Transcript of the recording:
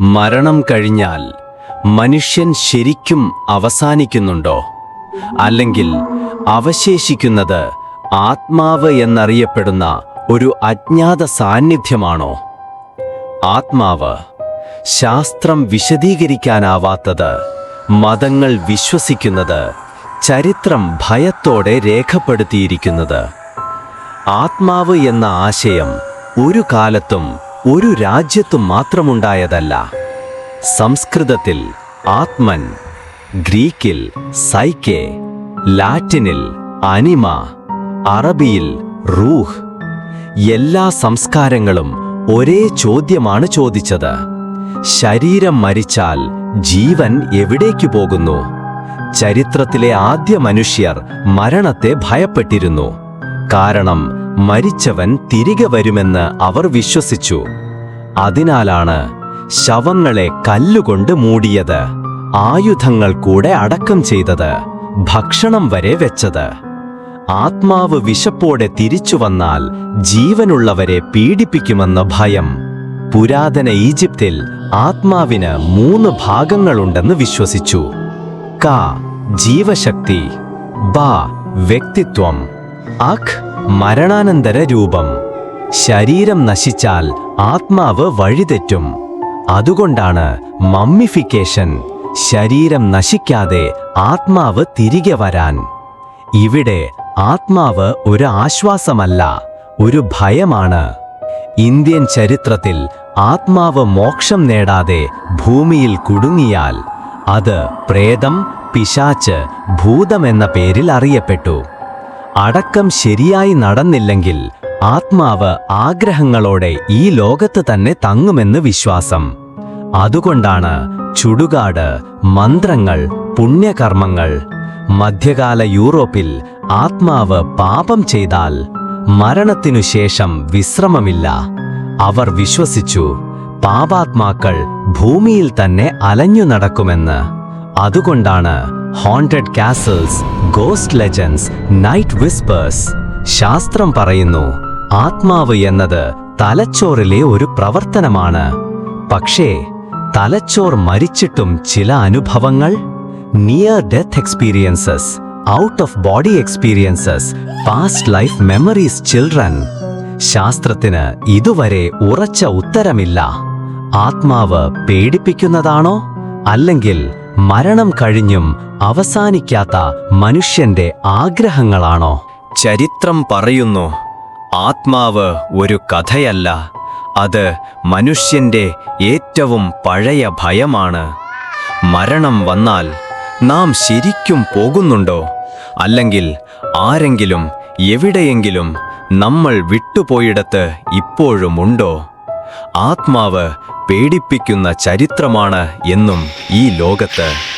മരണം കഴിഞ്ഞാൽ മനുഷ്യൻ ശരിക്കും അവസാനിക്കുന്നുണ്ടോ? അല്ലെങ്കിൽ അവശേഷിക്കുന്നത് ആത്മാവ് എന്നറിയപ്പെടുന്ന ഒരു അജ്ഞാത സാന്നിധ്യമാണോ? ആത്മാവ് ശാസ്ത്രം വിശദീകരിക്കാനാവാത്തത് മതങ്ങൾ വിശ്വസിക്കുന്നത് ചരിത്രം ഭയത്തോടെ രേഖപ്പെടുത്തിയിരിക്കുന്നത്. ആത്മാവ് എന്ന ആശയം ഒരു കാലത്തും ഒരു രാജ്യത്തു മാത്രമുണ്ടായതല്ല. സംസ്കൃതത്തിൽ ആത്മൻ ഗ്രീക്കിൽ സൈക്കെ ലാറ്റിനിൽ അനിമ അറബിയിൽ റൂഹ് എല്ലാ സംസ്കാരങ്ങളും ഒരേ ചോദ്യമാണ് ചോദിച്ചത്. ശരീരം മരിച്ചാൽ ജീവൻ എവിടേക്കു പോകുന്നു? ചരിത്രത്തിലെ ആദ്യ മനുഷ്യർ മരണത്തെ ഭയപ്പെട്ടിരുന്നു. കാരണം മരിച്ചവൻ തിരികെ വരുമെന്ന് അവർ വിശ്വസിച്ചു. അതിനാലാണ് ശവങ്ങളെ കല്ലുകൊണ്ട് മൂടിയത് ആയുധങ്ങൾ കൂടെ അടക്കം ചെയ്തത് ഭക്ഷണം വരെ വെച്ചത്. ആത്മാവ് വിശപ്പോടെ തിരിച്ചു വന്നാൽ ജീവനുള്ളവരെ പീഡിപ്പിക്കുമെന്ന ഭയം. പുരാതന ഈജിപ്തിൽ ആത്മാവിന് മൂന്ന് ഭാഗങ്ങളുണ്ടെന്ന് വിശ്വസിച്ചു. ക ജീവശക്തി ബ വ്യക്തിത്വം അഖ് മരണാനന്തര രൂപം ശരീരം നശിച്ചാൽ ആത്മാവ് വഴിതെറ്റും. അതുകൊണ്ടാണ് മമ്മിഫിക്കേഷൻ ശരീരം നശിക്കാതെ ആത്മാവ് തിരികെ വരാൻ. ഇവിടെ ആത്മാവ് ഒരു ആശ്വാസമല്ല ഒരു ഭയമാണ്. ഇന്ത്യൻ ചരിത്രത്തിൽ ആത്മാവ് മോക്ഷം നേടാതെ ഭൂമിയിൽ കുടുങ്ങിയാൽ അത് പ്രേതം പിശാച്ച് ഭൂതം എന്ന പേരിൽ അറിയപ്പെട്ടു. അടക്കം ശരിയായി നടന്നില്ലെങ്കിൽ ആത്മാവ് ആഗ്രഹങ്ങളോടെ ഈ ലോകത്ത് തന്നെ തങ്ങുമെന്ന് വിശ്വാസം. അതുകൊണ്ടാണ് ചുടുകാട് മന്ത്രങ്ങൾ പുണ്യകർമ്മങ്ങൾ മധ്യകാല യൂറോപ്പിൽ ആത്മാവ് പാപം ചെയ്താൽ മരണത്തിനു ശേഷം വിശ്രമമില്ല. അവർ വിശ്വസിച്ചു പാപാത്മാക്കൾ ഭൂമിയിൽ തന്നെ അലഞ്ഞു നടക്കുമെന്ന്. അതുകൊണ്ടാണ് haunted castles ghost legends night whispers ശാസ്ത്രം പറയുന്നു ആത്മാവ് എന്നത് തലച്ചോറിലെ ഒരു പ്രവർത്തനമാണ്. പക്ഷേ തലച്ചോർ മരിച്ചിട്ടും ചില അനുഭവങ്ങൾ? Near death experiences out of body experiences past life memories children ശാസ്ത്രത്തിന് ഇതുവരെ ഉറച്ച ഉത്തരമില്ല. ആത്മാവ് പേടിപ്പിക്കുന്നതാണോ? അല്ലെങ്കിൽ മരണം കഴിഞ്ഞും അവസാനിക്കാത്ത മനുഷ്യന്റെ ആഗ്രഹങ്ങളാണോ? ചരിത്രം പറയുന്നു ആത്മാവ് ഒരു കഥയല്ല അത് മനുഷ്യന്റെ ഏറ്റവും പഴയ ഭയമാണ്. മരണം വന്നാൽ നാം ശരിക്കും പോകുന്നുണ്ടോ? അല്ലെങ്കിൽ ആരെങ്കിലും എവിടെയെങ്കിലും നമ്മൾ വിട്ടുപോയിടത്ത് ഇപ്പോഴുമുണ്ടോ? ആത്മാവ് പേടിപ്പിക്കുന്ന ചരിത്രമാണ് എന്നും ഈ ലോകത്ത്.